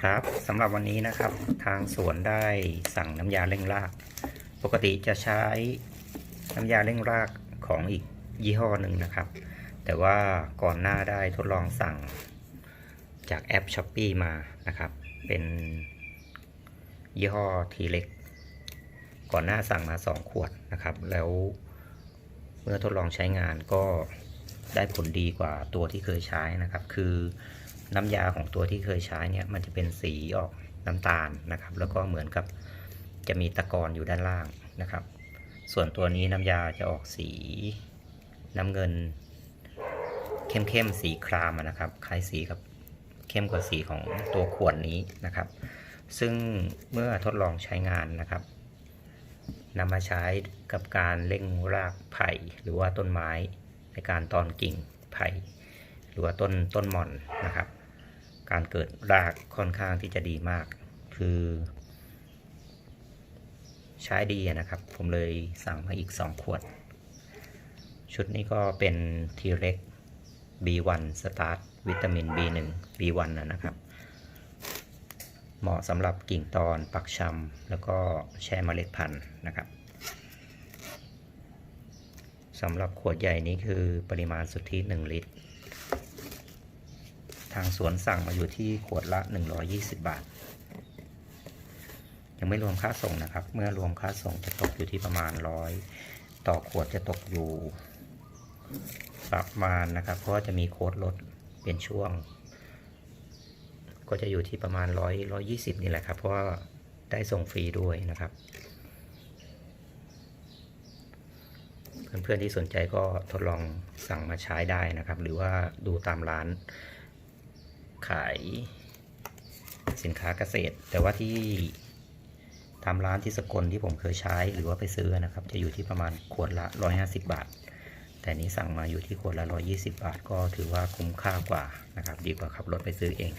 ครับสำหรับวันนี้นะครับทางสวนได้สั่งน้ำยาเร่งราก ปกติจะใช้น้ำยาเร่งรากของอีกยี่ห้อหนึ่งนะครับ แต่ว่าก่อนหน้าได้ทดลองสั่งจากแอป s h อ p e e มานะครับ เป็นยี่ห้อทีเล็กก่อนหน้าสั่งมา 2 ขวดนะครับ แล้วเมื่อทดลองใช้งานก็ได้ผลดีกว่าตัวที่เคยใช้นะครับ คือ น้ำยาของตัวที่เคยใช้เนี่ยมันจะเป็นสีออกน้ำตาลนะครับ แล้วก็เหมือนกับจะมีตะกอนอยู่ด้านล่างนะครับ ส่วนตัวนี้น้ำยาจะออกสีน้ำเงิน เข้มๆสีครามนะครับ คล้ายสีกับเข้มกว่าสีของตัวขวดนี้นะครับ ซึ่งเมื่อทดลองใช้งานนะครับนำมาใช้กับการเร่งรากไผ่หรือว่าต้นไม้ในการตอนกิ่งไผ่ รือว่าต้นต้นหม่อนนะครับ การเกิดรากค่อนข้างที่จะดีมาก คือ ใช้ดีนะครับ ผมเลยสั่งมาอีก 2 ขวด ชุดนี้ก็เป็น T-Rex B1 Start วิตามิน B1 B1 นะครับ เหมาะสำหรับกิ่งตอนปักชำแล้วก็แช่เมล็ดพันธุ์นะครับสำหรับขวดใหญ่นี้คือปริมาณสุทธิ 1 ลิตร ทางสวนสั่งมาอยู่ที่ขวดละ 120 บาท ยังไม่รวมค่าส่งนะครับ เมื่อรวมค่าส่งจะตกอยู่ที่ประมาณร้อยต่อขวดจะตกอยู่ ประมาณนะครับ เพราะจะมีโค้ดลดเป็นช่วง ก็จะอยู่ที่ประมาณร้อยร้อยี่สิบนี่แหละครับ เพราะว่าได้ส่งฟรีด้วยนะครับ เพื่อนๆที่สนใจก็ทดลองสั่งมาใช้ได้นะครับ หรือว่าดูตามร้าน ขายสินค้าเกษตร แต่ว่าที่ตามร้านที่สกลที่ผมเคยใช้หรือว่าไปซื้อนะครับ จะอยู่ที่ประมาณขวดละ 150 บาท แต่นี้สั่งมาอยู่ที่ขวดละ 120 บาท ก็ถือว่าคุ้มค่ากว่านะครับ ดีกว่าขับรถไปซื้อเอง